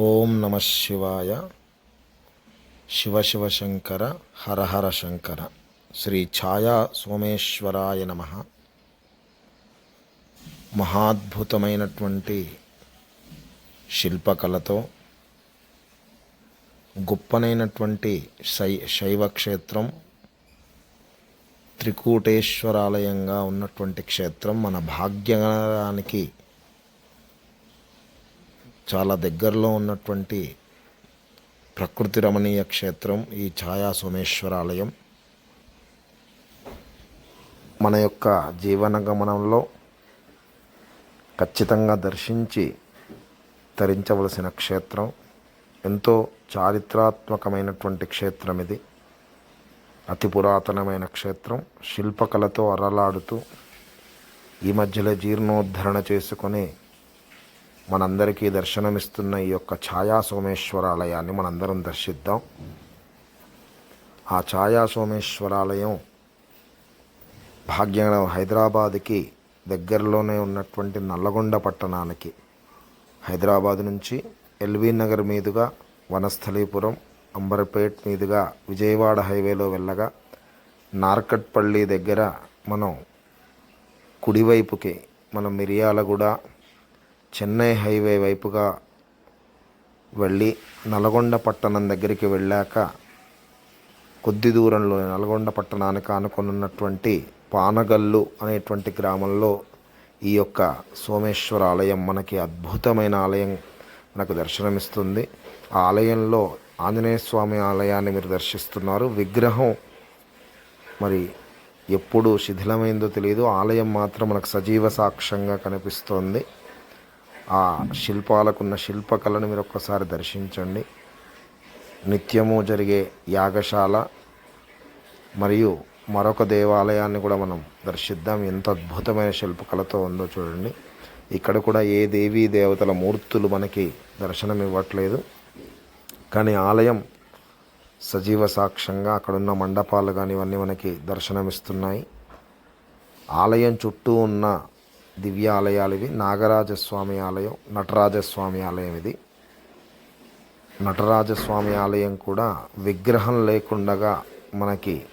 ఓం నమ శివాయ. శివ శివ శంకర హర హర శంకర. శ్రీ ఛాయా సోమేశ్వరాయ నమ. మహాద్భుతమైనటువంటి శిల్పకళతో గొప్పనైనటువంటి శై శైవ క్షేత్రం త్రికూటేశ్వరాలయంగా ఉన్నటువంటి క్షేత్రం మన భాగ్యానికి చాలా దగ్గరలో ఉన్నటువంటి ప్రకృతి రమణీయ క్షేత్రం ఈ ఛాయా సోమేశ్వరాలయం మన యొక్క జీవన గమనంలో ఖచ్చితంగా దర్శించి తరించవలసిన క్షేత్రం. ఎంతో చారిత్రాత్మకమైనటువంటి క్షేత్రం ఇది. అతి పురాతనమైన క్షేత్రం. శిల్పకళతో అరలాడుతూ ఈ మధ్యలో జీర్ణోద్ధరణ చేసుకొని మనందరికీ దర్శనమిస్తున్న ఈ యొక్క ఛాయా సోమేశ్వరాలయాన్ని మనందరం దర్శిద్దాం. ఆ ఛాయా సోమేశ్వరాలయం భాగ్యనగరం హైదరాబాద్కి దగ్గరలోనే ఉన్నటువంటి నల్లగొండ పట్టణానికి హైదరాబాద్ నుంచి ఎల్వీ నగర్ మీదుగా వనస్థలీపురం అంబర్పేట్ మీదుగా విజయవాడ హైవేలో వెళ్ళగా నార్కట్పల్లి దగ్గర మనం కుడివైపుకి మనం మిరియాలగూడ చెన్నై హైవే వైపుగా వెళ్ళి నల్గొండ పట్టణం దగ్గరికి వెళ్ళాక కొద్ది దూరంలో నల్గొండ పట్టణానికి ఆనుకొనున్నటువంటి పానగల్లు అనేటువంటి గ్రామంలో ఈ యొక్క సోమేశ్వర ఆలయం మనకి అద్భుతమైన ఆలయం మనకు దర్శనమిస్తుంది. ఆ ఆలయంలో ఆంజనేయ స్వామి ఆలయాన్ని మీరు దర్శిస్తున్నారు. విగ్రహం మరి ఎప్పుడు శిథిలమైందో తెలియదు ఆలయం మాత్రం మనకు సజీవ సాక్ష్యంగా కనిపిస్తోంది. ఆ శిల్పాలకున్న శిల్పకళను మీరు ఒక్కసారి దర్శించండి. నిత్యము జరిగే యాగశాల మరియు మరొక దేవాలయాన్ని కూడా మనం దర్శిద్దాం. ఎంత అద్భుతమైన శిల్పకళతో ఉందో చూడండి. ఇక్కడ కూడా ఏ దేవీ దేవతల మూర్తులు మనకి దర్శనం ఇవ్వట్లేదు. కానీ ఆలయం సజీవ సాక్ష్యంగా అక్కడున్న మండపాలు కానీ ఇవన్నీ మనకి దర్శనమిస్తున్నాయి. ఆలయం చుట్టూ ఉన్న దివ్యాలయాలు ఇవి నాగరాజస్వామి ఆలయం నటరాజస్వామి ఆలయం ఇది. నటరాజస్వామి ఆలయం కూడా విగ్రహం లేకుండగా మనకి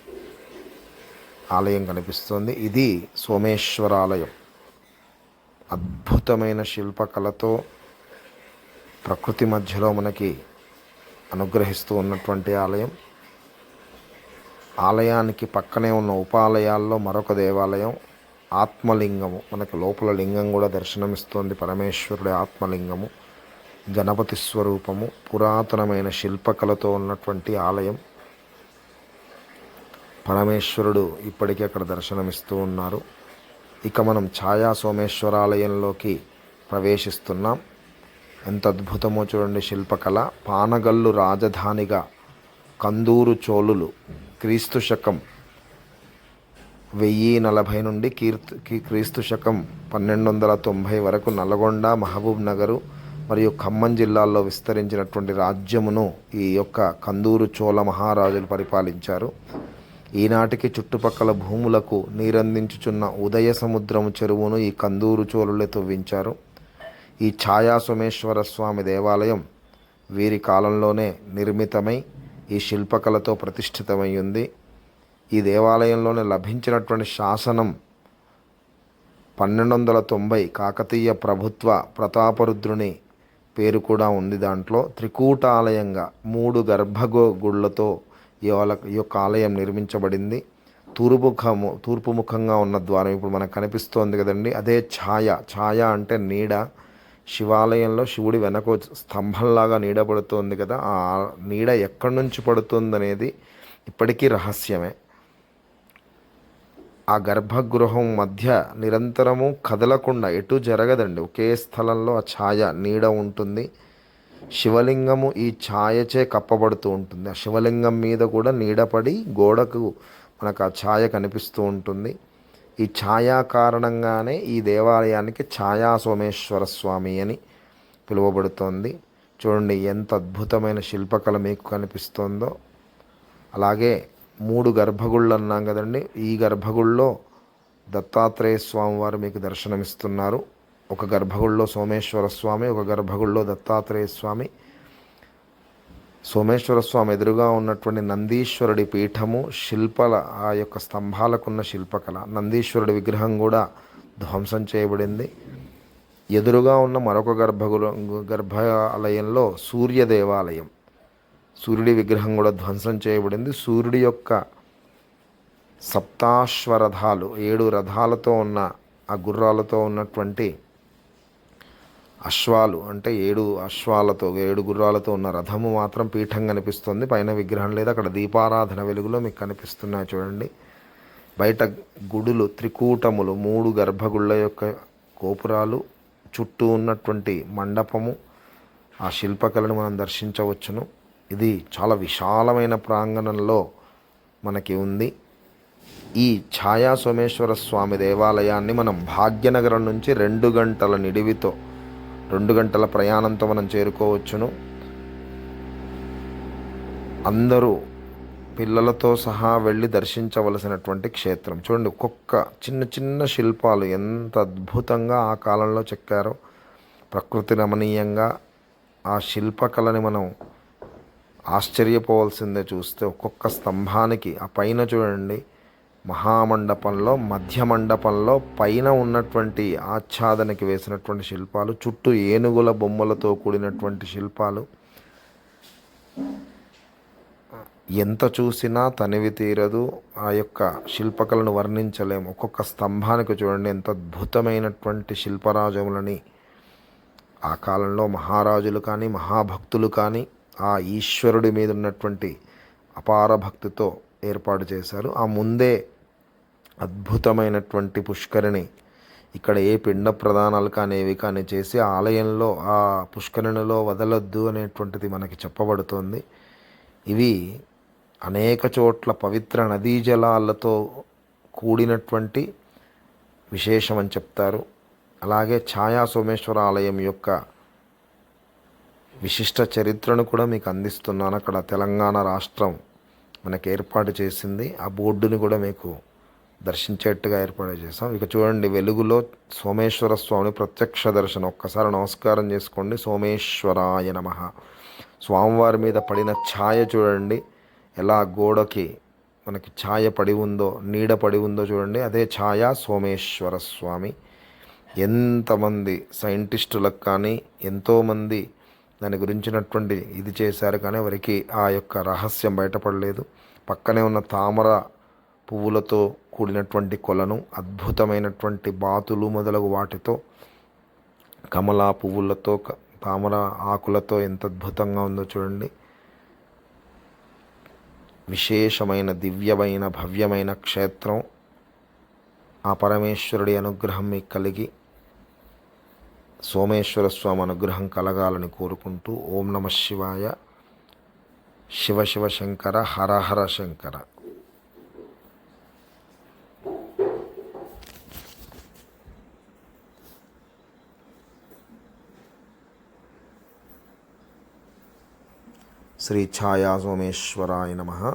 ఆలయం కనిపిస్తుంది. ఇది సోమేశ్వర ఆలయం అద్భుతమైన శిల్పకళతో ప్రకృతి మధ్యలో మనకి అనుగ్రహిస్తూ ఉన్నటువంటి ఆలయం. ఆలయానికి పక్కనే ఉన్న ఉపాలయాల్లో మరొక దేవాలయం. ఆత్మలింగము. మనకు లోపల లింగం కూడా దర్శనమిస్తోంది. పరమేశ్వరుడి ఆత్మలింగము. గణపతి స్వరూపము. పురాతనమైన శిల్పకళతో ఉన్నటువంటి ఆలయం. పరమేశ్వరుడు ఇప్పటికీ అక్కడ దర్శనమిస్తూ ఉన్నారు. ఇక మనం ఛాయా సోమేశ్వరాలయంలోకి ప్రవేశిస్తున్నాం. ఎంత అద్భుతమో చూడండి శిల్పకళ. పానగల్లు రాజధానిగా కందూరు చోళులు క్రీస్తు శకం వెయ్యి నలభై నుండి కీర్తి క్రీస్తు శకం పన్నెండు వందల తొంభై వరకు నల్గొండ మహబూబ్ నగరు మరియు ఖమ్మం జిల్లాల్లో విస్తరించినటువంటి రాజ్యమును ఈ యొక్క కందూరు చోళ మహారాజులు పరిపాలించారు. ఈనాటికి చుట్టుపక్కల భూములకు నీరందించుచున్న ఉదయ సముద్రము చెరువును ఈ కందూరు చోళులే తవ్వించారు. ఈ ఛాయా సోమేశ్వర స్వామి దేవాలయం వీరి కాలంలోనే నిర్మితమై ఈ శిల్పకళతో ప్రతిష్ఠితమై ఉంది. ఈ దేవాలయంలోనే లభించినటువంటి శాసనం పన్నెండు వందల తొంభై కాకతీయ ప్రభుత్వ ప్రతాపరుద్రుని పేరు కూడా ఉంది దాంట్లో. త్రికూటాలయంగా మూడు గర్భగో గుళ్ళతో ఈ ఈ యొక్క ఆలయం నిర్మించబడింది. తూర్పుఖము తూర్పు ముఖంగా ఉన్న ద్వారం ఇప్పుడు మనకు కనిపిస్తోంది కదండి. అదే ఛాయ ఛాయ అంటే నీడ. శివాలయంలో శివుడి వెనక స్తంభంలాగా నీడ పడుతోంది కదా. ఆ నీడ ఎక్కడి నుంచి పడుతుంది అనేది ఇప్పటికీ రహస్యమే. ఆ గర్భగృహం మధ్య నిరంతరము కదలకుండా ఎటు జరగదండి. ఒకే స్థలంలో ఆ ఛాయ నీడ ఉంటుంది. శివలింగము ఈ ఛాయచే కప్పబడుతూ ఉంటుంది. ఆ శివలింగం మీద కూడా నీడపడి గోడకు మనకు ఆ ఛాయ కనిపిస్తూ ఉంటుంది. ఈ ఛాయా కారణంగానే ఈ దేవాలయానికి ఛాయా సోమేశ్వర స్వామి అని పిలువబడుతోంది. చూడండి ఎంత అద్భుతమైన శిల్పకళ మీకు కనిపిస్తోందో. అలాగే మూడు గర్భగుళ్ళు అన్నాం కదండి. ఈ గర్భగుళ్ళలో దత్తాత్రేయ స్వామి వారు మీకు దర్శనమిస్తున్నారు. ఒక గర్భగుళ్ళో సోమేశ్వర స్వామి ఒక గర్భగుళ్ళో దత్తాత్రేయ స్వామి. సోమేశ్వర స్వామి ఎదురుగా ఉన్నటువంటి నందీశ్వరుడి పీఠము శిల్పల ఆ యొక్క స్తంభాలకున్న శిల్పకళ. నందీశ్వరుడి విగ్రహం కూడా ధ్వంసం చేయబడింది. ఎదురుగా ఉన్న మరొక గర్భగుల గర్భాలయంలో సూర్య దేవాలయం. సూర్యుడి విగ్రహం కూడా ధ్వంసం చేయబడింది. సూర్యుడి యొక్క సప్తాశ్వరథాలు ఏడు రథాలతో ఉన్న ఆ గుర్రాలతో ఉన్నటువంటి అశ్వాలు అంటే ఏడు అశ్వాలతో ఏడు గుర్రాలతో ఉన్న రథము మాత్రం పీఠం కనిపిస్తుంది. పైన విగ్రహం లేదు. అక్కడ దీపారాధన వెలుగులో మీకు కనిపిస్తున్నాయి చూడండి. బయట గుడులు త్రికూటములు మూడు గర్భగుళ్ళ యొక్క గోపురాలు చుట్టూ ఉన్నటువంటి మండపము ఆ శిల్పకళను మనం దర్శించవచ్చును. ఇది చాలా విశాలమైన ప్రాంగణంలో మనకి ఉంది. ఈ ఛాయా సోమేశ్వర స్వామి దేవాలయాన్ని మనం భాగ్యనగరం నుంచి రెండు గంటల నిడివితో రెండు గంటల ప్రయాణంతో మనం చేరుకోవచ్చును. అందరూ పిల్లలతో సహా వెళ్ళి దర్శించవలసినటువంటి క్షేత్రం. చూడండి ఒక్కొక్క చిన్న చిన్న శిల్పాలు ఎంత అద్భుతంగా ఆ కాలంలో చెక్కారో. ప్రకృతి రమణీయంగా ఆ శిల్పకళని మనం ఆశ్చర్యపోవాల్సిందే చూస్తే ఒక్కొక్క స్తంభానికి. ఆ పైన చూడండి మహామండపంలో మధ్య మండపంలో పైన ఉన్నటువంటి ఆచ్ఛాదనకి వేసినటువంటి శిల్పాలు చుట్టూ ఏనుగుల బొమ్మలతో కూడినటువంటి శిల్పాలు. ఎంత చూసినా తనివి తీరదు ఆ యొక్క శిల్పకళను వర్ణించలేము. ఒక్కొక్క స్తంభానికి చూడండి ఎంత అద్భుతమైనటువంటి శిల్పరాజములని. ఆ కాలంలో మహారాజులు కానీ మహాభక్తులు కానీ ఆ ఈశ్వరుడి మీద ఉన్నటువంటి అపార భక్తితో ఏర్పాటు చేశారు. ఆ ముందే అద్భుతమైనటువంటి పుష్కరిణి ఇక్కడ ఏ పిండ ప్రదానాలు కానివి కానీ చేసి ఆలయంలో ఆ పుష్కరిణిలో వదలొద్దు అనేటువంటిది మనకి చెప్పబడుతోంది. ఇవి అనేక చోట్ల పవిత్ర నదీ జలాలతో కూడినటువంటి విశేషం అని చెప్తారు. అలాగే ఛాయా సోమేశ్వర ఆలయం యొక్క విశిష్ట చరిత్రను కూడా మీకు అందిస్తున్నాను. అక్కడ తెలంగాణ రాష్ట్రం మనకు ఏర్పాటు చేసింది. ఆ బోర్డుని కూడా మీకు దర్శించేట్టుగా ఏర్పాటు చేసాం ఇక చూడండి వెలుగులో సోమేశ్వర స్వామి ప్రత్యక్ష దర్శనం. ఒక్కసారి నమస్కారం చేసుకోండి. సోమేశ్వరాయ నమ. స్వామివారి మీద పడిన ఛాయ చూడండి. ఎలా గోడకి మనకి ఛాయ పడి ఉందో నీడ పడి ఉందో చూడండి. అదే ఛాయ సోమేశ్వర స్వామి. ఎంతమంది సైంటిస్టులకు కానీ ఎంతోమంది దాని గురించినటువంటి ఇది చేశారు కానీ ఎవరికి ఆ యొక్క రహస్యం బయటపడలేదు. పక్కనే ఉన్న తామర పువ్వులతో కూడినటువంటి కొలను అద్భుతమైనటువంటి బాతులు మొదలగు వాటితో కమలా పువ్వులతో తామర ఆకులతో ఎంత అద్భుతంగా ఉందో చూడండి. విశేషమైన దివ్యమైన భవ్యమైన క్షేత్రం. ఆ పరమేశ్వరుడి అనుగ్రహం మీకు కలిగి సోమేశ్వర స్వామి అనుగ్రహం కలగాలని కోరుకుంటూ ఓం నమ శివాయ. శివ శివ శంకర హర హర శంకర. శ్రీ ఛాయా సోమేశ్వరాయ నమ.